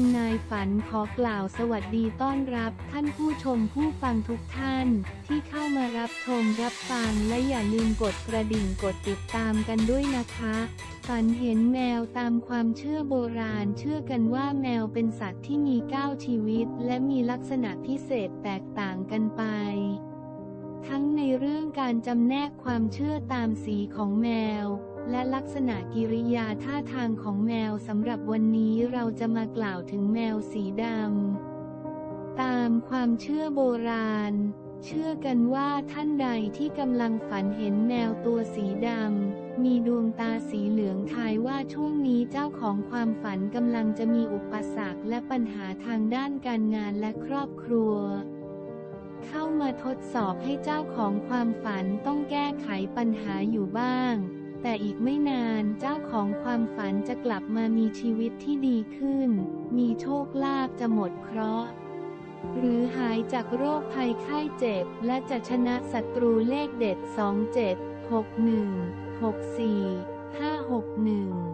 ำนายฝันขอกล่าวสวัสดีต้อนรับท่านผู้ชมผู้ฟังทุกท่านที่เข้ามารับชมรับฟังและอย่าลืมกดกระดิ่งกดติดตามกันด้วยนะคะ ฝันเห็นแมวตามความเชื่อโบราณเชื่อกันว่าแมวเป็นสัตว์ที่มีเก้าชีวิต และมีลักษณะพิเศษแตกต่างกันไปทั้งในเรื่องการจำแนกความเชื่อตามสีของแมว ลักษณะกิริยาท่าทางของแมวสำหรับวันนี้เราจะมากล่าวถึงแมวสีดำ ตามความเชื่อโบราณ เชื่อกันว่าท่านใดที่กำลังฝันเห็นแมวตัวสีดำ มีดวงตาสีเหลืองทายว่าช่วงนี้เจ้าของความฝันกำลังจะมีอุปสรรคและปัญหาทางด้านการงานและครอบครัวเข้ามาทดสอบให้เจ้าของความฝันต้องแก้ไขปัญหาอยู่บ้าง แต่อีกไม่นานเจ้าของความฝันจะกลับมามีชีวิตที่ดีขึ้น มีโชคลาภจะหมดเคราะห์หรือหายจากโรคภัยไข้เจ็บ และจะชนะศัตรูเลขเด็ด 27 61 64 561